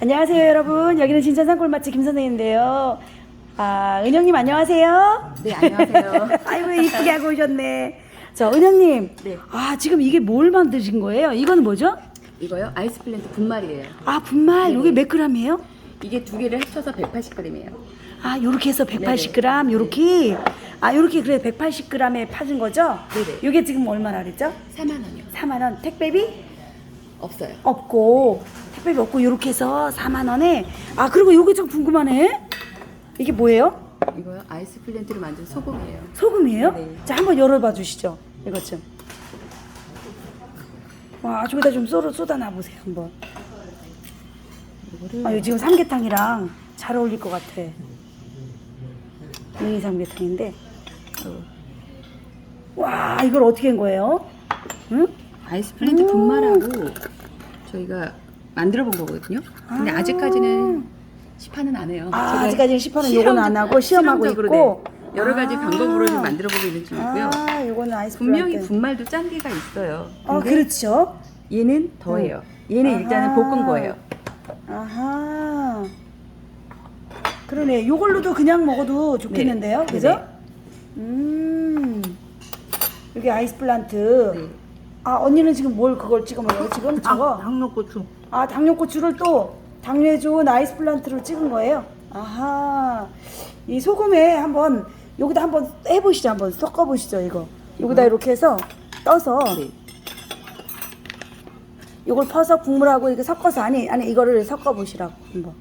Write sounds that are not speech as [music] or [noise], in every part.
안녕하세요 여러분 여기는 진천산 꿀맛집 김선생인데요 아 은영님 안녕하세요 네, 안녕하세요. [laughs] 아이고 이쁘게 하고 오셨네 저 은영님 네. 아 지금 이게 뭘 만드신 거예요 이거는 뭐죠 이거요? 아이스 플랜트 분말이에요. 아 분말 네. 요게 몇 g이에요 이게 두 개를 합쳐서 180g이에요. 아 요렇게 해서 네, 180g 요렇게 아 요렇게 그래 180g에 파는 거죠 네네. 요게 지금 얼마나 그랬죠 4만 원이요. 4만 원 택배비 없어요. 없고 택 배비 없고 요렇게 해서 4만 원에 아 그리고 요게 좀 궁금하네 이게 뭐예요 이거요? 아이스 플랜트로 만든 소금이에요. 소금이에요? 네. 자 한번 열어봐 주시죠 이것 좀. 와 저기다 좀 쏟아 쏟아놔 보세요 한번. 이거를 아 이거 지금 삼계탕이랑 잘 어울릴 것 같아. 능이 삼계탕인데. 어. 와 이걸 어떻게 한 거예요? 응? 아이스 플랜트 음. 분말하고 저희가 만들어 본 거거든요. 근데 아. 아. 직까지는 시판은 안 해요. 아 제가 아직까지는 시판은 요건 안 하고 시험하고 실험적으로, 있고. 네. 여러 가지 아. 방법으로 좀 만들어 보고 있는 중이고요. 아 요거는 아이스 분명히. 분말도 짠기가 있어요. 아 근데 그렇죠. 얘는 더해요. 얘는 아하. 일단은 볶은 거예요. 아하. 그러네. 요걸로도 그냥 먹어도 좋겠는데요. 네. 그죠? 네. 음. 여기 아이스 플란트. 네. 아, 언니는 지금 뭘 그걸 찍어 먹어요? 지금 저거? 당뇨고추. 아, 당뇨 고추를 또 당뇨에 좋은 아이스 플란트로 찍은 거예요? 아하. 이 소금에 한번 여기다 한번 해보시죠. 한번 섞어보시죠. 이거. 여기다 이렇게 해서 떠서 네. 이걸 퍼서 국물하고 이렇게 섞어서 아니 아니 이거를 섞어 보시라고 한번.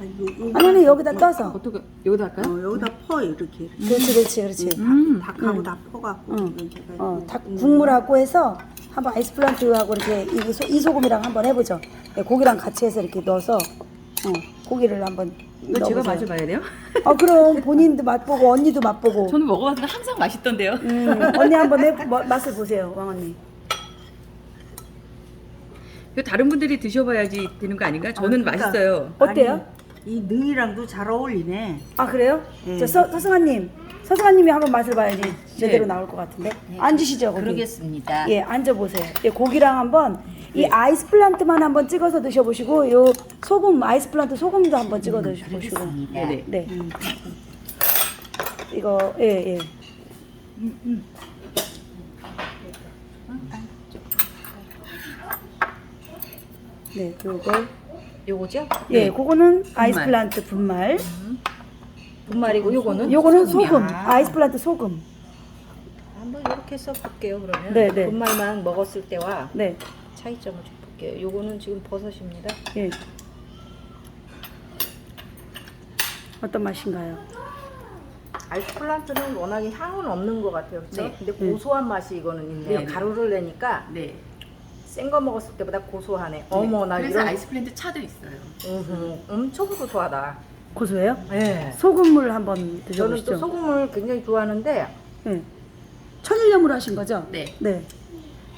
아니 아니 여기다 떠서. 어떻게 여기다 할까요? 어, 여기다 퍼 이렇게. 그렇지 그렇지 그렇지. 음. 닭하고 다 퍼갖고. 응. 이렇게 해가지고. 어, 닭 국물하고 해서 한번 아이스 플란트하고 이렇게 이, 소, 이 소금이랑 한번 해보죠. 예, 고기랑 같이 해서 이렇게 넣어서 어, 고기를 한번 이거 제가 넣어보세요. 마셔봐야 돼요? 아 그럼 본인도 맛보고 언니도 맛보고. 저는 먹어봤는데 항상 맛있던데요. 음, 언니 한번 해, 뭐, 맛을 보세요, 왕 언니. 이거 다른 분들이 드셔봐야지 되는 거 아닌가? 저는 아, 그러니까 맛있어요. 어때요? 아니, 이 능이랑도 잘 어울리네. 아 그래요? 음. 저 서, 서승아님, 서승아님이 한번 맛을 봐야지 제대로 네. 나올 것 같은데. 앉으시죠 거기. 그러겠습니다. 예, 앉아보세요. 예, 고기랑 한번 이 아이스 플란트만 한번 찍어서 드셔보시고 요 소금 아이스 플란트 소금도 한번 찍어 드셔보시고. 그러겠습니다. 네네. 네. 이거 예 예. 네, 요걸 요거죠? 예, 그거는 아이스. 플란트 분말. 분말이고 요거는 요거는. 소금. 아이스 플란트 소금. 한번 이렇게 해서 볼게요. 그러면 네, 네. 분말만 먹었을 때와 네. 차이점을 좀 볼게요. 요거는 지금 버섯입니다. 예. 어떤 맛인가요? 아이스 플란트는 워낙에 향은 없는 것 같아요. 그렇죠? 네. 근데 고소한 맛이 이거는 있네요. 네. 가루를 내니까 네. 센 거 먹었을 때보다 고소하네. 어머 나 그래서 이런 아이스 플랜트 차도 있어요. 음흠, 엄청 고소하다. 고소해요? 네. 소금물 한번 저는 드셔보시죠. 또 소금을 굉장히 좋아하는데 네. 천일염으로 하신 거죠? 네. 네.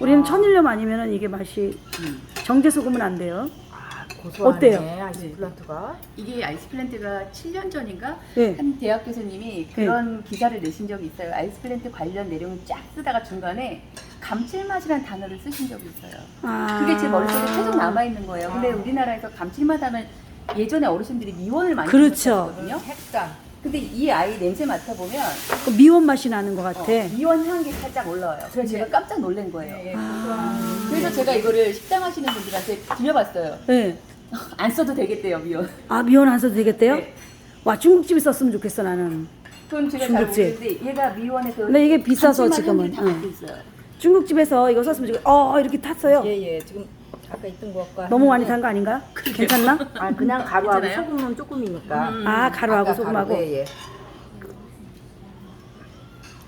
우리는 천일염 아니면은 이게 맛이 음. 정제 소금은 안 돼요. 아, 고소하네. 어때요? 아이스 네. 플란트가. 이게 아이스 플랜트가 7년 전인가 네. 한 대학 교수님이 그런 기사를 내신 적이 있어요. 아이스 플랜트 관련 내용을 쫙 쓰다가 중간에 감칠맛이라는 단어를 쓰신 적이 있어요. 아. 그게 제 머릿속에 계속 남아 있는 거예요. 근데 우리나라에서 감칠맛 하면 예전에 어르신들이 미원을 많이 그렇죠. 드셨거든요. 핵산. 근데 이 아이 냄새 맡아보면 그 미원 맛이 나는 것 어, 같아. 미원 향기 살짝 올라와요. 그래서 제가 깜짝 놀란 거예요. 아. 그래서 제가 이거를 식당 하시는 분들한테 들려봤어요. 네. [laughs] 안 써도 되겠대요, 미원. 아 미원 안 써도 되겠대요? 네. 와 중국집에 썼으면 좋겠어 나는. 그럼 제가 잘 중국집. 모르는데 얘가 미원의 그 근데 이게 비싸서 감칠맛 지금은, 다 응. 갖고 있어요. 중국집에서 이거 썼으면 좋겠어. 어 이렇게 탔어요. 예 예 지금 아까 있던 것과 너무 많이 탄거 아닌가요? 괜찮나? 아 그냥 가루하고 괜찮아요? 소금은 조금이니까. 음. 아 가루하고 아까 소금하고. 가루, 예, 예.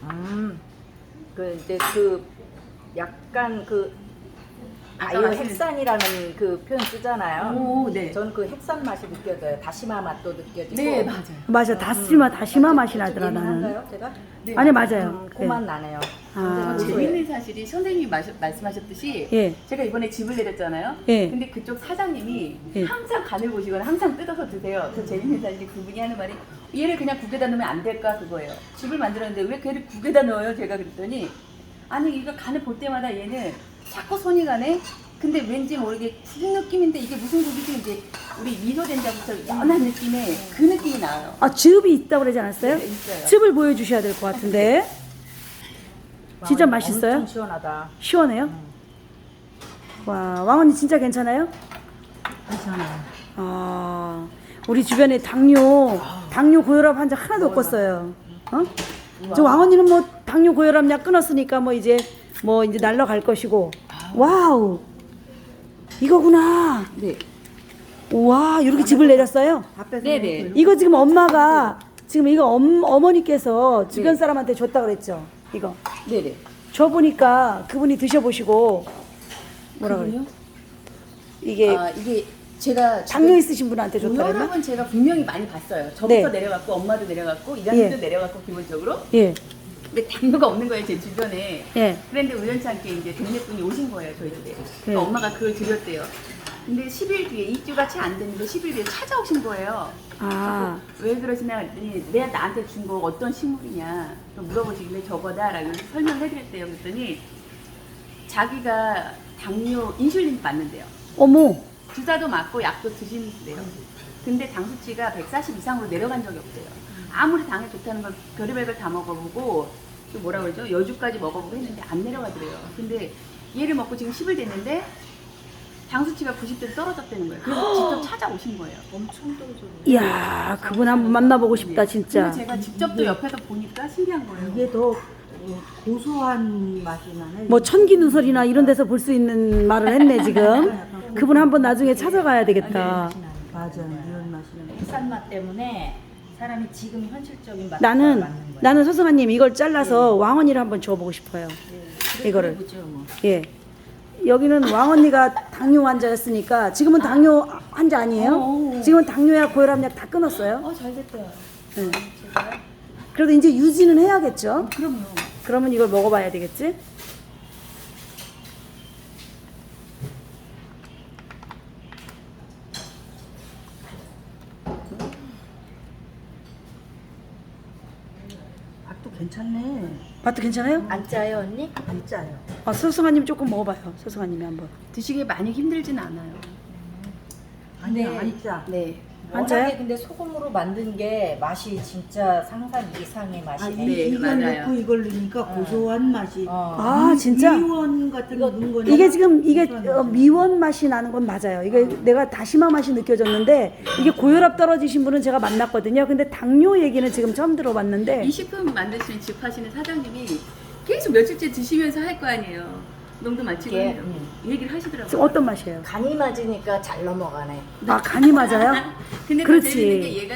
음. 그 이제 그 약간 그 바이오 아까 핵산이라는 그 표현 쓰잖아요. 오, 네. 저는 그 핵산 맛이 느껴져요. 다시마 맛도 느껴지고. 네, 맞아요. 맞아 다시마 다시마 맛이 나더라 나는. 예민한가요, 제가? 네. 아니 맞아요. 음, 네. 그만 나네요. 아. 그래서 재밌는 사실이 선생님이 마셔- 말씀하셨듯이 예. 제가 이번에 집을 내렸잖아요. 예. 근데 그쪽 사장님이 예. 항상 간을 보시거나 항상 뜯어서 드세요. 그 재밌는 사실이 그분이 하는 말이 얘를 그냥 국에다 넣으면 안 될까 그거예요. 집을 만들었는데 왜 걔를 국에다 넣어요? 제가 그랬더니 아니 이거 간을 볼 때마다 얘는 자꾸 손이 가네. 근데 왠지 모르게 국 느낌인데 이게 무슨 국이지 이제 우리 미소 된장부터 연한 느낌의 그 느낌이 나요. 아 즙이 있다고 그러지 않았어요? 네, 있어요. 즙을 보여주셔야 될 것 같은데 진짜 왕- 맛있어요? 엄청 시원하다. 시원해요? 와 왕언니 진짜 괜찮아요? 괜찮아요. 아 우리 주변에 당뇨 당뇨 고혈압 환자 하나도 없었어요. 어? 저 왕언니는 뭐 당뇨 고혈압 약 끊었으니까 뭐 이제 뭐 이제 날라갈 것이고 와우 이거구나. 네. 와 이렇게 집을 내렸어요. 앞에서 네네. 이거 지금 엄마가 지금 이거 엄, 어머니께서 주변 네. 사람한테 줬다 그랬죠. 이거 네네. 줘 보니까 그분이 드셔보시고 뭐라 그래? 그분이요? 이게 아 이게 제가 당뇨 있으신 분한테 줬다 그랬나? 제가 분명히 많이 봤어요. 저부터 네. 내려갔고 엄마도 내려갔고 이장님도 예. 내려갔고 기본적으로. 예, 근데 당뇨가 없는 거예요 제 주변에. 예. 그런데 우연찮게 이제 동네 분이 오신 거예요 저희 집에. 네. 그러니까 엄마가 그걸 드렸대요. 근데 10일 뒤에 2주가 채 안 됐는데 10일 뒤에 찾아오신 거예요. 아, 왜 그러시냐 했더니 내가 나한테 준 거 어떤 식물이냐 물어보시길래 저거다라고 설명을 해드렸대요. 그랬더니 자기가 당뇨 인슐린 맞는데요. 어머, 주사도 맞고 약도 드시는데요. 근데 당 수치가 140 이상으로 내려간 적이 없대요. 아무리 당에 좋다는 걸 별의별 걸 다 먹어보고 또 뭐라 그러죠? 여주까지 먹어보고 했는데 안 내려가더래요. 근데 얘를 먹고 지금 10일 됐는데 당 수치가 90대로 떨어졌다는 거예요. 그래서 [gasps] 직접 찾아오신 거예요. 엄청 떨어져. 이야, 그분 한번 만나보고 싶다 진짜. 근데 제가 직접 또 옆에서 보니까 신기한 거예요. 이게 더 고소한 맛이 나네. 뭐 천기 누설이나 이런 데서 볼 수 있는 말을 했네 지금. [laughs] 그분 한번 나중에 찾아가야 되겠다. 맞아, 이런 맛이 나. 비싼 맛 때문에 사람이 지금 현실적인 맛 나는 맞는. 나는 소승아님 이걸 잘라서 왕언니를 한번 줘보고 싶어요. 이거를. 그죠 뭐. 예. 여기는 왕 언니가 당뇨 환자였으니까 지금은 당뇨 환자 아니에요? 지금은 당뇨약 고혈압약 다 끊었어요. 어, 잘 됐대요. 네. 그래도 이제 유지는 해야겠죠. 그럼요. 그러면 이걸 먹어봐야 되겠지? 맛도 괜찮네. 맛도 괜찮아요? 안 짜요 언니? 안 짜요. 아, 소승아님 조금 먹어봐요. 소승아님이 한번. 드시기에 많이 힘들진 않아요. 아니야, 네. 안 짜. 네. 안 워낙에? 근데 소금으로 만든 게 맛이 진짜 상상 이상의 아, 맛이네. 이, 네, 이걸 맞아요. 넣고 이걸 넣으니까 고소한 맛이. 어. 아, 진짜? 미원 같은 이거- 넣은 거는 이게 지금 이게 어, 맛이 미원 맛이 나는 건 맞아요. 이게 내가 다시마 맛이 느껴졌는데 이게 고혈압 떨어지신 분은 제가 만났거든요. 근데 당뇨 얘기는 지금 처음 들어봤는데 이 식품 만드시는 집 하시는 사장님이 계속 며칠째 드시면서 할 거 아니에요. 농도 마치고 해요. 음. 얘기를 지금 하시더라고요. 어떤 맛이에요? 간이 맞으니까 잘 넘어가네. 아 간이 맞아요? [laughs] 근데 또 그렇지. 재밌는 게 얘가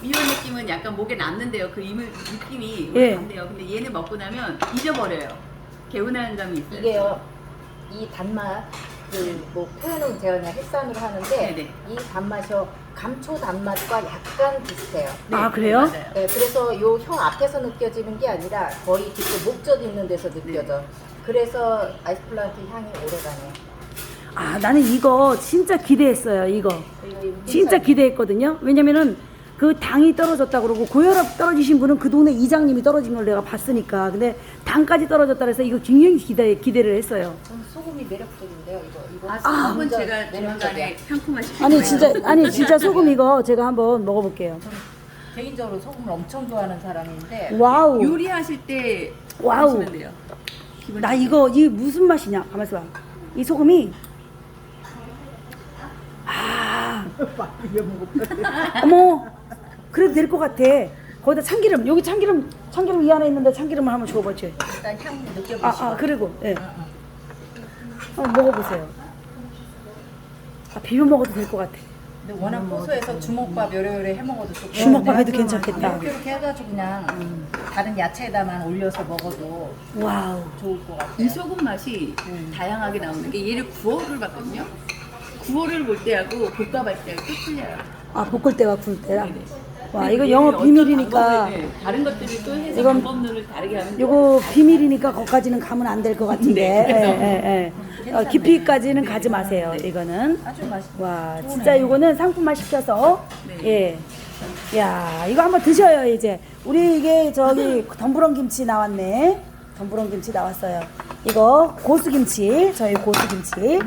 미원 느낌은 약간 목에 남는데요. 그 이물 느낌이 예. 남는데요. 근데 얘는 먹고 나면 잊어버려요. 개운한 감이 있어요. 이게요 이 단맛 그 뭐 표현은 제가 그냥 햇산으로 하는데 네네. 이 단맛이요 감초 단맛과 약간 비슷해요. 아, 그래요? 맞아요. 네, 그래서 요형 앞에서 느껴지는 게 아니라 거의 뒤쪽 목젖 있는 데서 느껴져. 그래서 아이스플란트 향이 오래가네. 아 나는 이거 진짜 기대했어요. 이거 진짜 기대했거든요. 왜냐면은 그 당이 떨어졌다 그러고 고혈압 떨어지신 분은 그 동네 이장님이 떨어진 걸 내가 봤으니까. 근데 당까지 떨어졌다 그래서 이거 굉장히 기대 기대를 했어요. 소금이 매력적인데요. 이거 이거 아, 한번 완전 제가 매력적이야. 조만간에 상품화시킬 아니 거예요. 진짜 아니 진짜 소금 이거 제가 한번 먹어볼게요. 개인적으로 소금을 엄청 좋아하는 사람인데 와우. 요리하실 때 와우. 하시면 돼요. 나 이거 이 무슨 맛이냐? 가만있어 봐. 이 소금이 아 [laughs] 어머 그래도 될 것 같아. 거기다 참기름 여기 참기름 참기름 이 안에 있는데 참기름을 한번 줘보지. 일단 향 느껴보시고. 아, 아 그리고 예. 한번 먹어보세요. 아 비벼 먹어도 될 것 같아. 근데 워낙 고소해서 주먹밥 요래요래 해 먹어도 좋고. 주먹밥 해도 네. 괜찮겠다. 이렇게 이렇게 해가지고 그냥 다른 야채에다만 올려서 먹어도 와우. 좋을 것 같아요. 이 소금 맛이 다양하게 나오는 게 얘를 구워를 봤거든요. 구워를 볼 때하고 볶아볼 때하고 또 틀려요. 아 볶을 때와 구울 때랑. 네네. 와 이거 어떤 비밀이니까. 방법을, 네, 다른 것들이 또 해서 이건- 방법론을 다르게 하면 요거 비밀이니까 거기까지는 가면 안 될 것 같은데. 네, 예, 예, 예. 어, 깊이까지는 가지 마세요. 이거는. 아주 맛있어. 와. 진짜 이거는 상품화 시켜서 네. 예. 야 이거 한번 드셔요 이제. 우리 이게 저기 [laughs] 덤부렁 김치 나왔네. 덤부렁 김치 나왔어요. 이거 고수 김치, 저희 고수 김치.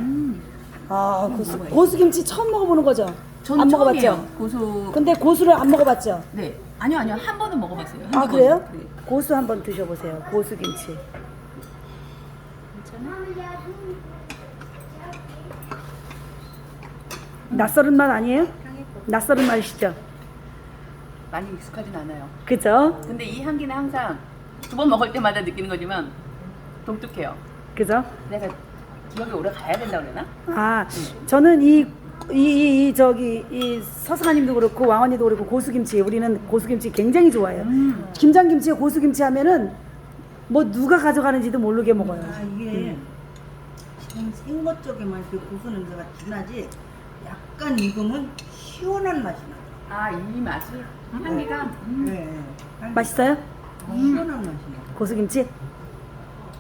아, 고수, 고수김치 처음 먹어보는 거죠? 저는 안 처음이에요. 먹어봤죠? 고수. 근데 고수를 안 먹어봤죠? 네. 아니요, 아니요. 한 번은 먹어봤어요. 아, 한두 그래요? 네. 고수 한번 드셔보세요. 고수김치. 낯설은 맛 아니에요? 낯설은 맛이시죠? 많이 익숙하진 않아요. 그죠? 근데 이 향기는 항상 두 번 먹을 때마다 느끼는 거지만 독특해요. 그죠? 내가 기 억이 오래 가야 된다 그러나? 아, 저는 이, 이, 이, 이 저기, 이 서승아님도 그렇고 왕언니도 그렇고 고수김치, 우리는 고수김치 굉장히 좋아해요. 음. 김장김치에 고수김치 하면은 뭐 누가 가져가는지도 모르게 먹어요. 아 이게 지금 생것 쪽에만 그 고수 냄새가 진하지 약간 익으면 시원한 맛이 나. 아, 이 맛이 향기가 음. 네. 네. 맛있어요? 시원한 맛이 나. 고수김치?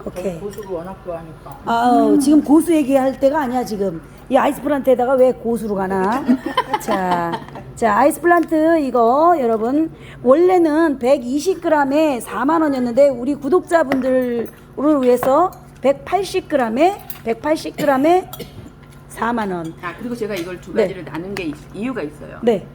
오케이. 고수를 워낙 좋아하니까. 아우 지금 고수 얘기할 때가 아니야 지금 이 아이스플란트에다가 왜 고수로 가나 [laughs] 자, 자 아이스플란트 이거 여러분 원래는 120g에 4만 원이었는데 우리 구독자분들을 위해서 180g에 180g에 4만 원. 아, 그리고 제가 이걸 두 네. 가지를 나눈 게 있- 이유가 있어요. 네,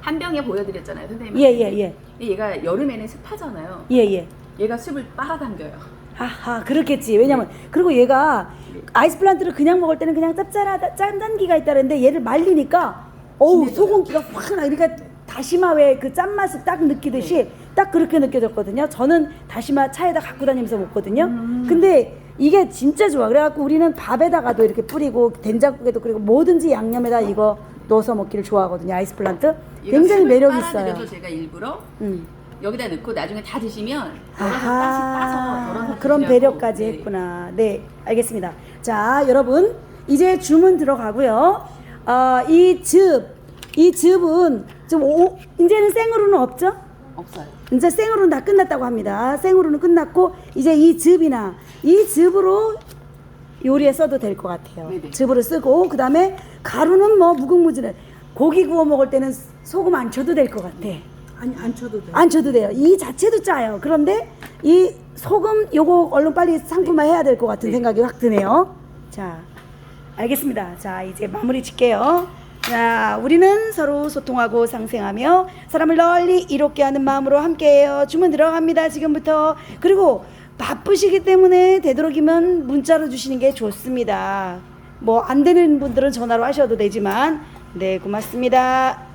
한 병에 보여드렸잖아요, 선생님. 예, 예, 예, 얘가 여름에는 습하잖아요. 예, 예. 얘가 습을 빨아당겨요. 하하 그렇겠지. 왜냐면 그리고 얘가 아이스 플란트를 그냥 먹을 때는 그냥 짭짤하다 짠단기가 있다는데 얘를 말리니까 어우 소금기가 확 나. 그러니까 다시마 왜 그 짠맛을 딱 느끼듯이 딱 그렇게 느껴졌거든요. 저는 다시마 차에다 갖고 다니면서 먹거든요. 근데 이게 진짜 좋아. 그래갖고 우리는 밥에다가도 이렇게 뿌리고 된장국에도 그리고 뭐든지 양념에다 이거 넣어서 먹기를 좋아하거든요 아이스 플란트. 얘가 굉장히 매력 빨아들여서 있어요 제가 일부러 음. 여기다 넣고 나중에 다 드시면 덜어서 따서 아하, 덜어서 그런 드시라고. 배려까지 네. 했구나. 네, 알겠습니다. 자, 여러분, 이제 주문 들어가고요. 어, 이 즙, 이 즙은 좀 오, 이제는 생으로는 없죠? 없어요. 이제 생으로는 다 끝났다고 합니다. 생으로는 끝났고 이제 이 즙이나 이 즙으로 요리에 써도 될 것 같아요. 네네. 즙으로 쓰고 그 다음에 가루는 뭐 무궁무진해. 고기 구워 먹을 때는 소금 안 쳐도 될 것 같아. 아니 안 쳐도 돼. 안 쳐도 돼요. 이 자체도 짜요. 그런데 이 소금 요거 얼른 빨리 상품화 해야 될 것 같은 네. 생각이 확 드네요. 자, 알겠습니다. 자, 이제 마무리 짓게요. 자, 우리는 서로 소통하고 상생하며 사람을 널리 이롭게 하는 마음으로 함께해요. 주문 들어갑니다. 지금부터. 그리고 바쁘시기 때문에 되도록이면 문자로 주시는 게 좋습니다. 뭐 안 되는 분들은 전화로 하셔도 되지만 네, 고맙습니다.